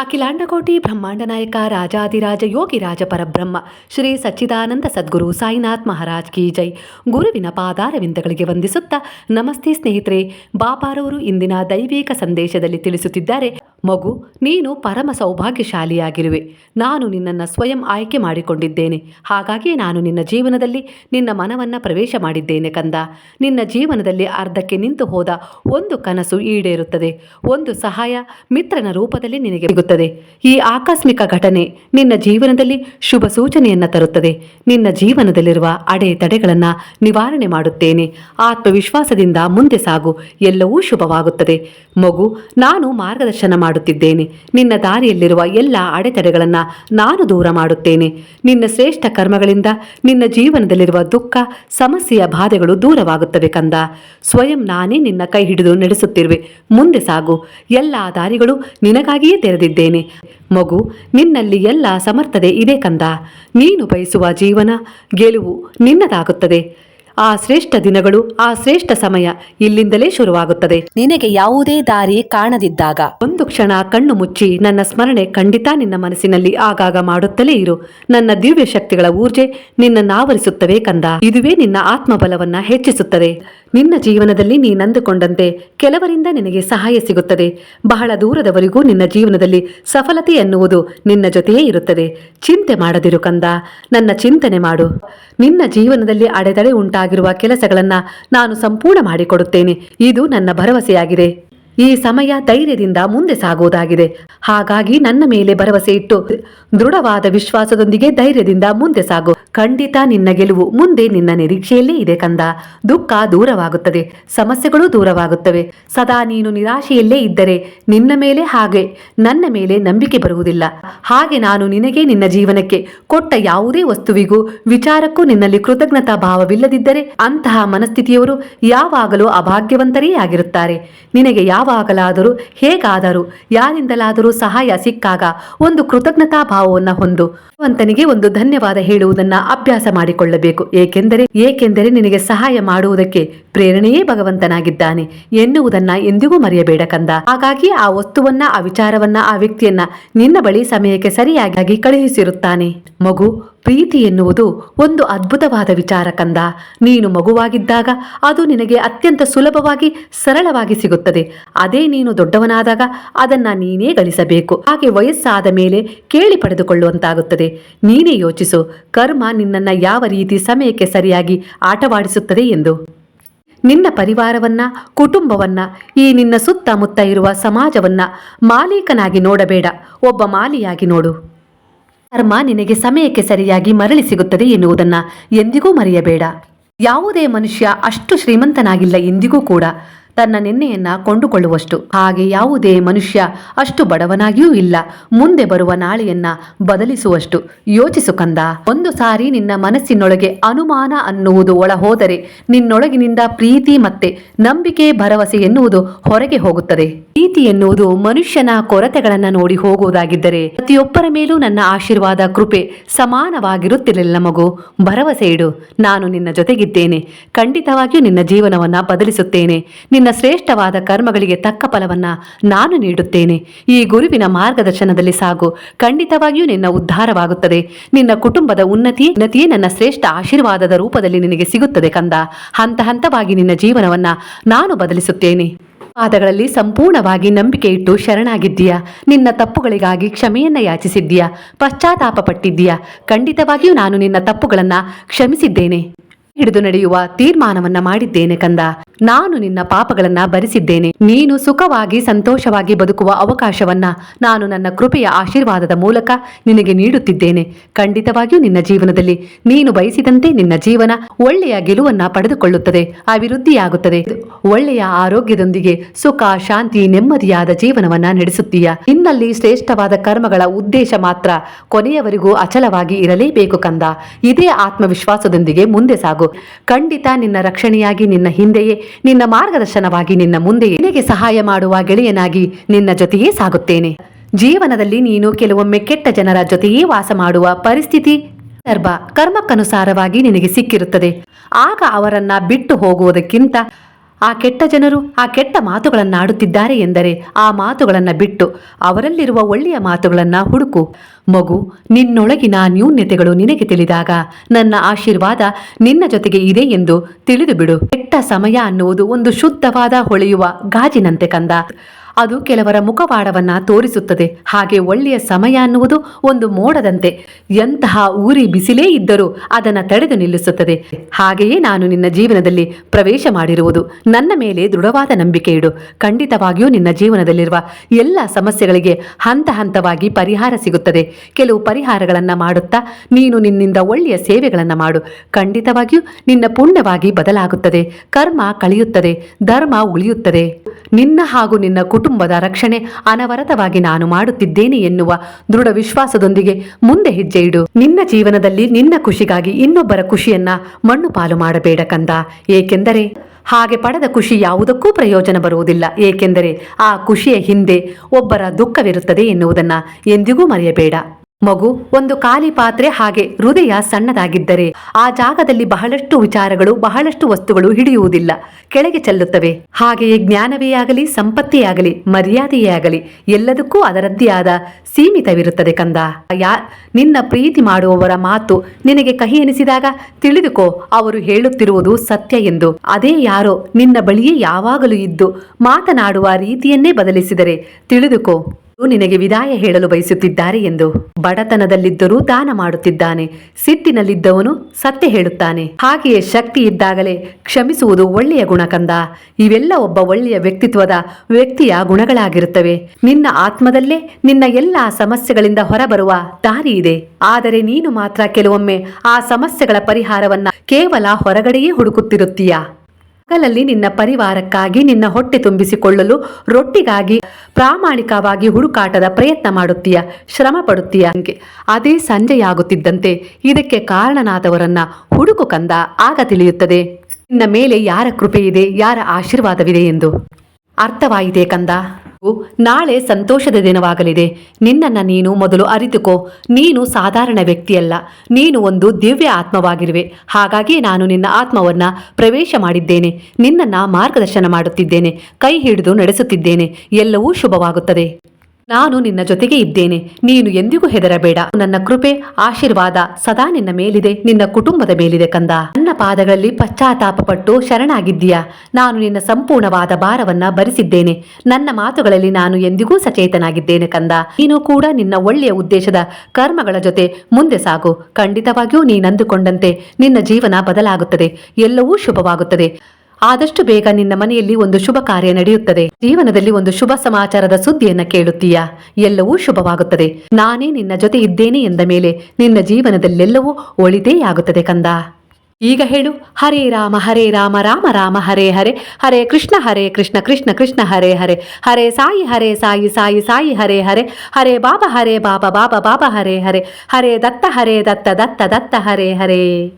ಅಖಿಲಾಂಡಕೋಟಿ ಬ್ರಹ್ಮಾಂಡ ನಾಯಕ ರಾಜಾದಿರಾಜ ಯೋಗಿರಾಜ ಪರಬ್ರಹ್ಮ, ಶ್ರೀ ಸಚ್ಚಿದಾನಂದ ಸದ್ಗುರು ಸಾಯಿನಾಥ್ ಮಹಾರಾಜ್ ಕಿ ಜೈ. ಗುರುವಿನ ಪಾದಾರವಿಂದಗಳಿಗೆ ವಂದಿಸುತ್ತಾ ನಮಸ್ತೆ ಸ್ನೇಹಿತರೆ, ಬಾಪಾರವರು ಇಂದಿನ ದೈವಿಕ ಸಂದೇಶದಲ್ಲಿ ತಿಳಿಸುತ್ತಿದ್ದಾರೆ ಮಗು, ನೀನು ಪರಮ ಸೌಭಾಗ್ಯಶಾಲಿಯಾಗಿರುವೆ. ನಾನು ನಿನ್ನನ್ನು ಸ್ವಯಂ ಆಯ್ಕೆ ಮಾಡಿಕೊಂಡಿದ್ದೇನೆ. ಹಾಗಾಗಿ ನಾನು ನಿನ್ನ ಜೀವನದಲ್ಲಿ ನಿನ್ನ ಮನವನ್ನು ಪ್ರವೇಶ ಮಾಡಿದ್ದೇನೆ ಕಂದ. ನಿನ್ನ ಜೀವನದಲ್ಲಿ ಅರ್ಧಕ್ಕೆ ನಿಂತು ಹೋದ ಒಂದು ಕನಸು ಈಡೇರುತ್ತದೆ. ಒಂದು ಸಹಾಯ ಮಿತ್ರನ ರೂಪದಲ್ಲಿ ನಿನಗೆ ಸಿಗುತ್ತದೆ. ಈ ಆಕಸ್ಮಿಕ ಘಟನೆ ನಿನ್ನ ಜೀವನದಲ್ಲಿ ಶುಭ ಸೂಚನೆಯನ್ನು ತರುತ್ತದೆ. ನಿನ್ನ ಜೀವನದಲ್ಲಿರುವ ಅಡೆತಡೆಗಳನ್ನು ನಿವಾರಣೆ ಮಾಡುತ್ತೇನೆ. ಆತ್ಮವಿಶ್ವಾಸದಿಂದ ಮುಂದೆ ಸಾಗು. ಎಲ್ಲವೂ ಶುಭವಾಗುತ್ತದೆ. ಮಗು, ನಾನು ಮಾರ್ಗದರ್ಶನ ಮಾಡುತ್ತಿದ್ದೇನೆ ನಿನ್ನ ದಾರಿಯಲ್ಲಿರುವ ಎಲ್ಲ ಅಡೆತಡೆಗಳನ್ನು ನಾನು ದೂರ ಮಾಡುತ್ತೇನೆ. ನಿನ್ನ ಶ್ರೇಷ್ಠ ಕರ್ಮಗಳಿಂದ ನಿನ್ನ ಜೀವನದಲ್ಲಿರುವ ದುಃಖ, ಸಮಸ್ಯೆಯ ಬಾಧೆಗಳು ದೂರವಾಗುತ್ತವೆ ಕಂದ. ಸ್ವಯಂ ನಾನೇ ನಿನ್ನ ಕೈ ಹಿಡಿದು ನಡೆಸುತ್ತಿರುವೆ. ಮುಂದೆ ಸಾಗು. ಎಲ್ಲ ದಾರಿಗಳು ನಿನಗಾಗಿಯೇ ತೆರೆದಿದ್ದೇನೆ. ಮಗು, ನಿನ್ನಲ್ಲಿ ಎಲ್ಲ ಸಮರ್ಥತೆ ಇದೆ ಕಂದ. ನೀನು ಬಯಸುವ ಜೀವನ ಗೆಲುವು ನಿನ್ನದಾಗುತ್ತದೆ. ಆ ಶ್ರೇಷ್ಠ ದಿನಗಳು ಆ ಶ್ರೇಷ್ಠ ಸಮಯ ಇಲ್ಲಿಂದಲೇ ಶುರುವಾಗುತ್ತದೆ. ನಿನಗೆ ಯಾವುದೇ ದಾರಿ ಕಾಣದಿದ್ದಾಗ ಒಂದು ಕ್ಷಣ ಕಣ್ಣು ಮುಚ್ಚಿ ನನ್ನ ಸ್ಮರಣೆ ಖಂಡಿತ ನಿನ್ನ ಮನಸ್ಸಿನಲ್ಲಿ ಆಗಾಗ ಮಾಡುತ್ತಲೇ ಇರು. ನನ್ನ ದಿವ್ಯ ಶಕ್ತಿಗಳ ಊರ್ಜೆ ನಿನ್ನನ್ನಾವರಿಸುತ್ತವೆ ಕಂದ. ಇದುವೇ ನಿನ್ನ ಆತ್ಮಬಲವನ್ನ ಹೆಚ್ಚಿಸುತ್ತದೆ. ನಿನ್ನ ಜೀವನದಲ್ಲಿ ನೀನಂದುಕೊಂಡಂತೆ ಕೆಲವರಿಂದ ನಿನಗೆ ಸಹಾಯ ಸಿಗುತ್ತದೆ. ಬಹಳ ದೂರದವರೆಗೂ ನಿನ್ನ ಜೀವನದಲ್ಲಿ ಸಫಲತೆ ಎನ್ನುವುದು ನಿನ್ನ ಜೊತೆಯೇ ಇರುತ್ತದೆ. ಚಿಂತೆ ಮಾಡದಿರು ಕಂದ, ನನ್ನ ಚಿಂತನೆ ಮಾಡು. ನಿನ್ನ ಜೀವನದಲ್ಲಿ ಅಡೆತಡೆ ಉಂಟಾಗಿರುವ ಕೆಲಸಗಳನ್ನು ನಾನು ಸಂಪೂರ್ಣ ಮಾಡಿಕೊಡುತ್ತೇನೆ. ಇದು ನನ್ನ ಭರವಸೆಯಾಗಿದೆ. ಈ ಸಮಯ ಧೈರ್ಯದಿಂದ ಮುಂದೆ ಸಾಗುವುದಾಗಿದೆ. ಹಾಗಾಗಿ ನನ್ನ ಮೇಲೆ ಭರವಸೆ ಇಟ್ಟು ದೃಢವಾದ ವಿಶ್ವಾಸದೊಂದಿಗೆ ಧೈರ್ಯದಿಂದ ಮುಂದೆ ಸಾಗು. ಖಂಡಿತ ನಿನ್ನ ಗೆಲುವು ಮುಂದೆ ನಿನ್ನ ನಿರೀಕ್ಷೆಯಲ್ಲೇ ಇದೆ ಕಂದ. ದುಃಖ ದೂರವಾಗುತ್ತದೆ. ಸಮಸ್ಯೆಗಳು ದೂರವಾಗುತ್ತವೆ. ಸದಾ ನೀನು ನಿರಾಶೆಯಲ್ಲೇ ಇದ್ದರೆ ನಿನ್ನ ಮೇಲೆ ಹಾಗೆ ನನ್ನ ಮೇಲೆ ನಂಬಿಕೆ ಬರುವುದಿಲ್ಲ. ಹಾಗೆ ನಾನು ನಿನಗೆ ನಿನ್ನ ಜೀವನಕ್ಕೆ ಕೊಟ್ಟ ಯಾವುದೇ ವಸ್ತುವಿಗೂ ವಿಚಾರಕ್ಕೂ ನಿನ್ನಲ್ಲಿ ಕೃತಜ್ಞತಾ ಭಾವವಿಲ್ಲದಿದ್ದರೆ ಅಂತಹ ಮನಸ್ಥಿತಿಯವರು ಯಾವಾಗಲೂ ಅಭಾಗ್ಯವಂತರೇ ಆಗಿರುತ್ತಾರೆ. ನಿನಗೆ ಯಾವಾಗಲಾದರೂ ಹೇಗಾದರೂ, ಯಾರಿಂದಲಾದರೂ ಸಹಾಯ ಸಿಕ್ಕಾಗ ಒಂದು ಕೃತಜ್ಞತಾ ಭಾವವನ್ನು ಹೊಂದು ಭಗವಂತನಿಗೆ ಒಂದು ಧನ್ಯವಾದ ಹೇಳುವುದನ್ನ ಅಭ್ಯಾಸ ಮಾಡಿಕೊಳ್ಳಬೇಕು. ಏಕೆಂದರೆ ಏಕೆಂದರೆ ನಿನಗೆ ಸಹಾಯ ಮಾಡುವುದಕ್ಕೆ ಪ್ರೇರಣೆಯೇ ಭಗವಂತನಾಗಿದ್ದಾನೆ ಎನ್ನುವುದನ್ನ ಎಂದಿಗೂ ಮರೆಯಬೇಡ ಕಂದ. ಹಾಗಾಗಿ ಆ ವಸ್ತುವನ್ನ, ಆ ವಿಚಾರವನ್ನ, ಆ ವ್ಯಕ್ತಿಯನ್ನ ನಿನ್ನ ಬಳಿ ಸಮಯಕ್ಕೆ ಸರಿಯಾಗಿ ಕಳುಹಿಸಿರುತ್ತಾನೆ. ಮಗು ಪ್ರೀತಿ ಎನ್ನುವುದು ಒಂದು ಅದ್ಭುತವಾದ ವಿಚಾರ ಕಂದ. ನೀನು ಮಗುವಾಗಿದ್ದಾಗ ಅದು ನಿನಗೆ ಅತ್ಯಂತ ಸುಲಭವಾಗಿ ಸರಳವಾಗಿ ಸಿಗುತ್ತದೆ. ಅದೇ ನೀನು ದೊಡ್ಡವನಾದಾಗ ಅದನ್ನ ನೀನೇ ಗಳಿಸಬೇಕು. ಹಾಗೆ ವಯಸ್ಸಾದ ಮೇಲೆ ಕೇಳಿ ಪಡೆದುಕೊಳ್ಳುವಂತಾಗುತ್ತದೆ. ನೀನೇ ಯೋಚಿಸು, ಕರ್ಮ ನಿನ್ನನ್ನು ಯಾವ ರೀತಿ ಸಮಯಕ್ಕೆ ಸರಿಯಾಗಿ ಆಟವಾಡಿಸುತ್ತದೆ ಎಂದು. ನಿನ್ನ ಪರಿವಾರವನ್ನ, ಕುಟುಂಬವನ್ನ, ಈ ನಿನ್ನ ಸುತ್ತಮುತ್ತ ಇರುವ ಸಮಾಜವನ್ನ ಮಾಲೀಕನಾಗಿ ನೋಡಬೇಡ. ಒಬ್ಬ ಮಾಲಿಯಾಗಿ ನೋಡು. ಕರ್ಮ ನಿನಗೆ ಸಮಯಕ್ಕೆ ಸರಿಯಾಗಿ ಮರಳಿ ಸಿಗುತ್ತದೆ ಎನ್ನುವುದನ್ನ ಎಂದಿಗೂ ಮರೆಯಬೇಡ. ಯಾವುದೇ ಮನುಷ್ಯ ಅಷ್ಟು ಶ್ರೀಮಂತನಾಗಿಲ್ಲ ಎಂದಿಗೂ ಕೂಡ. ತನ್ನ ನಿನ್ನೆಯನ್ನ ಕೊಂಡುಕೊಳ್ಳುವಷ್ಟು. ಹಾಗೆ ಯಾವುದೇ ಮನುಷ್ಯ ಅಷ್ಟು ಬಡವನಾಗಿಯೂ ಇಲ್ಲ. ಮುಂದೆ ಬರುವ ನಾಳೆಯನ್ನ ಬದಲಿಸುವಷ್ಟು. ಯೋಚಿಸು ಕಂದ. ಒಂದು ಸಾರಿ ನಿನ್ನ ಮನಸ್ಸಿನೊಳಗೆ ಅನುಮಾನ ಅನ್ನುವುದು ಒಳ ಹೋದರೆ ನಿನ್ನೊಳಗಿನಿಂದ ಪ್ರೀತಿ ಮತ್ತೆ ನಂಬಿಕೆ ಭರವಸೆ ಎನ್ನುವುದು ಹೊರಗೆ ಹೋಗುತ್ತದೆ. ಪ್ರೀತಿ ಎನ್ನುವುದು ಮನುಷ್ಯನ ಕೊರತೆಗಳನ್ನ ನೋಡಿ ಹೋಗುವುದಾಗಿದ್ದರೆ ಪ್ರತಿಯೊಬ್ಬರ ಮೇಲೂ ನನ್ನ ಆಶೀರ್ವಾದ, ಕೃಪೆ ಸಮಾನವಾಗಿರುತ್ತಿರಲಿಲ್ಲ ಮಗು. ಭರವಸೆ ಇಡು. ನಾನು ನಿನ್ನ ಜೊತೆಗಿದ್ದೇನೆ. ಖಂಡಿತವಾಗಿಯೂ ನಿನ್ನ ಜೀವನವನ್ನ ಬದಲಿಸುತ್ತೇನೆ. ನಿನ್ನ ಶ್ರೇಷ್ಠವಾದ ಕರ್ಮಗಳಿಗೆ ತಕ್ಕ ಫಲವನ್ನ ನಾನು ನೀಡುತ್ತೇನೆ. ಈ ಗುರುವಿನ ಮಾರ್ಗದರ್ಶನದಲ್ಲಿ ಸಾಗು. ಖಂಡಿತವಾಗಿಯೂ ನಿನ್ನ ಉದ್ಧಾರವಾಗುತ್ತದೆ. ನಿನ್ನ ಕುಟುಂಬದ ಉನ್ನತಿ, ಉನ್ನತಿಯೇ ನನ್ನ ಶ್ರೇಷ್ಠ ಆಶೀರ್ವಾದದ ರೂಪದಲ್ಲಿ ನಿನಗೆ ಸಿಗುತ್ತದೆ ಕಂದ. ಹಂತ ಹಂತವಾಗಿ ನಿನ್ನ ಜೀವನವನ್ನ ನಾನು ಬದಲಿಸುತ್ತೇನೆ. ಪಾದಗಳಲ್ಲಿ ಸಂಪೂರ್ಣವಾಗಿ ನಂಬಿಕೆ ಇಟ್ಟು ಶರಣಾಗಿದ್ದೀಯಾ? ನಿನ್ನ ತಪ್ಪುಗಳಿಗಾಗಿ ಕ್ಷಮೆಯನ್ನ ಯಾಚಿಸಿದ್ದೀಯಾ? ಪಶ್ಚಾತ್ತಾಪ ಪಟ್ಟಿದ್ದೀಯಾ? ಖಂಡಿತವಾಗಿಯೂ ನಾನು ನಿನ್ನ ತಪ್ಪುಗಳನ್ನ ಕ್ಷಮಿಸಿದ್ದೇನೆ. ಹಿಡಿದು ನಡೆಯುವ ತೀರ್ಮಾನವನ್ನ ಮಾಡಿದ್ದೇನೆ ಕಂದ. ನಾನು ನಿನ್ನ ಪಾಪಗಳನ್ನ ಭರಿಸಿದ್ದೇನೆ. ನೀನು ಸುಖವಾಗಿ ಸಂತೋಷವಾಗಿ ಬದುಕುವ ಅವಕಾಶವನ್ನ ನಾನು ನನ್ನ ಕೃಪೆಯ ಆಶೀರ್ವಾದದ ಮೂಲಕ ನಿನಗೆ ನೀಡುತ್ತಿದ್ದೇನೆ. ಖಂಡಿತವಾಗಿಯೂ ನಿನ್ನ ಜೀವನದಲ್ಲಿ ನೀನು ಬಯಸಿದಂತೆ ನಿನ್ನ ಜೀವನ ಒಳ್ಳೆಯ ಗೆಲುವನ್ನ ಪಡೆದುಕೊಳ್ಳುತ್ತದೆ, ಅಭಿವೃದ್ಧಿಯಾಗುತ್ತದೆ. ಒಳ್ಳೆಯ ಆರೋಗ್ಯದೊಂದಿಗೆ ಸುಖ, ಶಾಂತಿ, ನೆಮ್ಮದಿಯಾದ ಜೀವನವನ್ನ ನಡೆಸುತ್ತೀಯ. ನಿನ್ನಲ್ಲಿ ಶ್ರೇಷ್ಠವಾದ ಕರ್ಮಗಳ ಉದ್ದೇಶ ಮಾತ್ರ ಕೊನೆಯವರೆಗೂ ಅಚಲವಾಗಿ ಇರಲೇಬೇಕು ಕಂದ. ಇದೇ ಆತ್ಮವಿಶ್ವಾಸದೊಂದಿಗೆ ಮುಂದೆ ಸಾಗು. ಖಂಡಿತ ನಿನ್ನ ರಕ್ಷಣೆಯಾಗಿ ನಿನ್ನ ಹಿಂದೆಯೇ, ನಿನ್ನ ಮಾರ್ಗದರ್ಶನವಾಗಿ ನಿನ್ನ ಮುಂದೆಯೇ ನಿನಗೆ ಸಹಾಯ ಮಾಡುವ ಗೆಳೆಯನಾಗಿ ನಿನ್ನ ಜೊತೆಯೇ ಸಾಗುತ್ತೇನೆ. ಜೀವನದಲ್ಲಿ ನೀನು ಕೆಲವೊಮ್ಮೆ ಕೆಟ್ಟ ಜನರ ಜೊತೆಯೇ ವಾಸ ಮಾಡುವ ಪರಿಸ್ಥಿತಿ, ಸಂದರ್ಭ, ಕರ್ಮಕ್ಕನುಸಾರವಾಗಿ ನಿನಗೆ ಸಿಕ್ಕಿರುತ್ತದೆ. ಆಗ ಅವರನ್ನ ಬಿಟ್ಟು ಹೋಗುವುದಕ್ಕಿಂತ ಆ ಕೆಟ್ಟ ಜನರು ಆ ಕೆಟ್ಟ ಮಾತುಗಳನ್ನು ಆಡುತ್ತಿದ್ದಾರೆ ಎಂದರೆ ಆ ಮಾತುಗಳನ್ನು ಬಿಟ್ಟು ಅವರಲ್ಲಿರುವ ಒಳ್ಳೆಯ ಮಾತುಗಳನ್ನು ಹುಡುಕು. ಮಗು, ನಿನ್ನೊಳಗಿನ ನ್ಯೂನ್ಯತೆಗಳು ನಿನಗೆ ತಿಳಿದಾಗ ನನ್ನ ಆಶೀರ್ವಾದ ನಿನ್ನ ಜೊತೆಗೆ ಇದೆ ಎಂದು ತಿಳಿದುಬಿಡು. ಕೆಟ್ಟ ಸಮಯ ಅನ್ನುವುದು ಒಂದು ಶುದ್ಧವಾದ ಹೊಳೆಯುವ ಗಾಜಿನಂತೆ ಕಂದ. ಅದು ಕೆಲವರ ಮುಖವಾಡವನ್ನ ತೋರಿಸುತ್ತದೆ. ಹಾಗೆ ಒಳ್ಳೆಯ ಸಮಯ ಅನ್ನುವುದು ಒಂದು ಮೋಡದಂತೆ. ಎಂತಹ ಊರಿ ಬಿಸಿಲೇ ಇದ್ದರೂ ಅದನ್ನು ತಡೆದು ನಿಲ್ಲಿಸುತ್ತದೆ. ಹಾಗೆಯೇ ನಾನು ನಿನ್ನ ಜೀವನದಲ್ಲಿ ಪ್ರವೇಶ ಮಾಡಿರುವುದು. ನನ್ನ ಮೇಲೆ ದೃಢವಾದ ನಂಬಿಕೆ ಇಡು. ಖಂಡಿತವಾಗಿಯೂ ನಿನ್ನ ಜೀವನದಲ್ಲಿರುವ ಎಲ್ಲ ಸಮಸ್ಯೆಗಳಿಗೆ ಹಂತ ಹಂತವಾಗಿ ಪರಿಹಾರ ಸಿಗುತ್ತದೆ. ಕೆಲವು ಪರಿಹಾರಗಳನ್ನು ಮಾಡುತ್ತಾ ನೀನು ನಿನ್ನಿಂದ ಒಳ್ಳೆಯ ಸೇವೆಗಳನ್ನು ಮಾಡು. ಖಂಡಿತವಾಗಿಯೂ ನಿನ್ನ ಪುಣ್ಯವಾಗಿ ಬದಲಾಗುತ್ತದೆ. ಕರ್ಮ ಕಳೆಯುತ್ತದೆ. ಧರ್ಮ ಉಳಿಯುತ್ತದೆ. ನಿನ್ನ ಹಾಗೂ ನಿನ್ನ ಕುಟುಂಬದ ರಕ್ಷಣೆ ಅನವರತವಾಗಿ ನಾನು ಮಾಡುತ್ತಿದ್ದೇನೆ ಎನ್ನುವ ದೃಢ ವಿಶ್ವಾಸದೊಂದಿಗೆ ಮುಂದೆ ಹೆಜ್ಜೆ ಇಡು. ನಿನ್ನ ಜೀವನದಲ್ಲಿ ನಿನ್ನ ಖುಷಿಗಾಗಿ ಇನ್ನೊಬ್ಬರ ಖುಷಿಯನ್ನ ಮಣ್ಣು ಪಾಲು ಮಾಡಬೇಡ ಕಂದ. ಏಕೆಂದರೆ ಹಾಗೆ ಪಡೆದ ಖುಷಿ ಯಾವುದಕ್ಕೂ ಪ್ರಯೋಜನ ಬರುವುದಿಲ್ಲ. ಏಕೆಂದರೆ ಆ ಖುಷಿಯ ಹಿಂದೆ ಒಬ್ಬರ ದುಃಖವಿರುತ್ತದೆ ಎನ್ನುವುದನ್ನು ಎಂದಿಗೂ ಮರೆಯಬೇಡ. ಮಗು ಒಂದು ಖಾಲಿ ಪಾತ್ರೆ ಹಾಗೆ ಹೃದಯ ಸಣ್ಣದಾಗಿದ್ದರೆ ಆ ಜಾಗದಲ್ಲಿ ಬಹಳಷ್ಟು ವಿಚಾರಗಳು, ಬಹಳಷ್ಟು ವಸ್ತುಗಳು ಹಿಡಿಯುವುದಿಲ್ಲ. ಕೆಳಗೆ ಚೆಲ್ಲುತ್ತವೆ. ಹಾಗೆಯೇ ಜ್ಞಾನವೇ ಆಗಲಿ, ಸಂಪತ್ತೇ ಆಗಲಿ, ಮರ್ಯಾದೆಯೇ ಆಗಲಿ, ಎಲ್ಲದಕ್ಕೂ ಅದರದ್ದೇ ಆದ ಸೀಮಿತವಿರುತ್ತದೆ ಕಂದ. ಯಾ, ನಿನ್ನ ಪ್ರೀತಿ ಮಾಡುವವರ ಮಾತು ನಿನಗೆ ಕಹಿ ಎನಿಸಿದಾಗ ತಿಳಿದುಕೋ, ಅವರು ಹೇಳುತ್ತಿರುವುದು ಸತ್ಯ ಎಂದು. ಅದೇ ಯಾರೋ ನಿನ್ನ ಬಳಿಯೇ ಯಾವಾಗಲೂ ಇದ್ದು ಮಾತನಾಡುವ ರೀತಿಯನ್ನೇ ಬದಲಿಸಿದರೆ ತಿಳಿದುಕೋ. ನಿನಗೆ ವಿದಾಯ ಹೇಳಲು ಬಯಸುತ್ತಿದ್ದಾರೆ ಎಂದು ಬಡತನದಲ್ಲಿದ್ದರೂ ದಾನ ಮಾಡುತ್ತಿದ್ದಾನೆ. ಸಿಟ್ಟಿನಲ್ಲಿದ್ದವನು ಸತ್ಯ ಹೇಳುತ್ತಾನೆ. ಹಾಗೆಯೇ ಶಕ್ತಿ ಇದ್ದಾಗಲೇ ಕ್ಷಮಿಸುವುದು ಒಳ್ಳೆಯ ಗುಣಕಂದ ಇವೆಲ್ಲ ಒಬ್ಬ ಒಳ್ಳೆಯ ವ್ಯಕ್ತಿತ್ವದ ವ್ಯಕ್ತಿಯ ಗುಣಗಳಾಗಿರುತ್ತವೆ. ನಿನ್ನ ಆತ್ಮದಲ್ಲೇ ನಿನ್ನ ಎಲ್ಲ ಸಮಸ್ಯೆಗಳಿಂದ ಹೊರಬರುವ ದಾರಿ ಇದೆ ಆದರೆ ನೀನು ಮಾತ್ರ ಕೆಲವೊಮ್ಮೆ ಆ ಸಮಸ್ಯೆಗಳ ಪರಿಹಾರವನ್ನ ಕೇವಲ ಹೊರಗಡೆಯೇ ಹುಡುಕುತ್ತಿರುತ್ತೀಯ? ಹಗಲಲ್ಲಿ ನಿನ್ನ ಪರಿವಾರಕ್ಕಾಗಿ ನಿನ್ನ ಹೊಟ್ಟೆ ತುಂಬಿಸಿಕೊಳ್ಳಲು ರೊಟ್ಟಿಗಾಗಿ ಪ್ರಾಮಾಣಿಕವಾಗಿ ಹುಡುಕಾಟದ ಪ್ರಯತ್ನ ಮಾಡುತ್ತೀಯ, ಶ್ರಮ ಪಡುತ್ತೀಯ. ಅದೇ ಸಂಜೆಯಾಗುತ್ತಿದ್ದಂತೆ ಇದಕ್ಕೆ ಕಾರಣನಾದವರನ್ನ ಹುಡುಕು ಕಂದ ಆಗ ತಿಳಿಯುತ್ತದೆ. ನಿನ್ನ ಮೇಲೆ ಯಾರ ಕೃಪೆಯಿದೆ, ಯಾರ ಆಶೀರ್ವಾದವಿದೆ ಎಂದು. ಅರ್ಥವಾಯಿತೆ ಕಂದ? ನಾಳೆ ಸಂತೋಷದ ದಿನವಾಗಲಿದೆ. ನಿನ್ನನ್ನು ನೀನು ಮೊದಲು ಅರಿತುಕೋ. ನೀನು ಸಾಧಾರಣ ವ್ಯಕ್ತಿಯಲ್ಲ. ನೀನು ಒಂದು ದಿವ್ಯ ಆತ್ಮವಾಗಿರುವೆ. ಹಾಗಾಗಿ ನಾನು ನಿನ್ನ ಆತ್ಮವನ್ನ ಪ್ರವೇಶ ಮಾಡಿದ್ದೇನೆ. ನಿನ್ನನ್ನ ಮಾರ್ಗದರ್ಶನ ಮಾಡುತ್ತಿದ್ದೇನೆ. ಕೈ ಹಿಡಿದು ನಡೆಸುತ್ತಿದ್ದೇನೆ. ಎಲ್ಲವೂ ಶುಭವಾಗುತ್ತದೆ. ನಾನು ನಿನ್ನ ಜೊತೆಗೆ ಇದ್ದೇನೆ. ನೀನು ಎಂದಿಗೂ ಹೆದರಬೇಡ. ನನ್ನ ಕೃಪೆ, ಆಶೀರ್ವಾದ ಸದಾ ನಿನ್ನ ಮೇಲಿದೆ. ನಿನ್ನ ಕುಟುಂಬದ ಮೇಲಿದೆ ಕಂದ. ನನ್ನ ಪಾದಗಳಲ್ಲಿ ಪಶ್ಚಾತ್ತಾಪ ಪಟ್ಟು ಶರಣಾಗಿದ್ದೀಯಾ? ನಾನು ನಿನ್ನ ಸಂಪೂರ್ಣವಾದ ಭಾರವನ್ನ ಭರಿಸಿದ್ದೇನೆ. ನನ್ನ ಮಾತುಗಳಲ್ಲಿ ನಾನು ಎಂದಿಗೂ ಸಚೇತನಾಗಿದ್ದೇನೆ ಕಂದ. ನೀನು ಕೂಡ ನಿನ್ನ ಒಳ್ಳೆಯ ಉದ್ದೇಶದ ಕರ್ಮಗಳ ಜೊತೆ ಮುಂದೆ ಸಾಗು. ಖಂಡಿತವಾಗಿಯೂ ನೀನಂದುಕೊಂಡಂತೆ ನಿನ್ನ ಜೀವನ ಬದಲಾಗುತ್ತದೆ. ಎಲ್ಲವೂ ಶುಭವಾಗುತ್ತದೆ. ಆದಷ್ಟು ಬೇಗ ನಿನ್ನ ಮನೆಯಲ್ಲಿ ಒಂದು ಶುಭ ಕಾರ್ಯ ನಡೆಯುತ್ತದೆ. ಜೀವನದಲ್ಲಿ ಒಂದು ಶುಭ ಸಮಾಚಾರದ ಸುದ್ದಿಯನ್ನ ಕೇಳುತ್ತೀಯಾ. ಎಲ್ಲವೂ ಶುಭವಾಗುತ್ತದೆ. ನಾನೇ ನಿನ್ನ ಜೊತೆ ಇದ್ದೇನೆ ಎಂದ ಮೇಲೆ ನಿನ್ನ ಜೀವನದಲ್ಲೆಲ್ಲವೂ ಒಳಿತೇ ಆಗುತ್ತದೆ ಕಂದ. ಈಗ ಹೇಳು, ಹರೇ ರಾಮ ಹರೇ ರಾಮ ರಾಮ ರಾಮ, ಹರೇ ಹರೇ ಹರೇ ಕೃಷ್ಣ ಹರೇ ಕೃಷ್ಣ ಕೃಷ್ಣ ಕೃಷ್ಣ, ಹರೇ ಹರೇ ಹರೇ ಸಾಯಿ ಹರೇ ಸಾಯಿ ಸಾಯಿ ಸಾಯಿ, ಹರೇ ಹರೇ ಹರೇ ಬಾಬಾ ಹರೇ ಬಾಬಾ ಬಾಬಾ ಬಾಬಾ, ಹರೇ ಹರೇ ಹರೇ ದತ್ತ ಹರೇ ದತ್ತ ದತ್ತ ದತ್ತ, ಹರೇ ಹರೇ.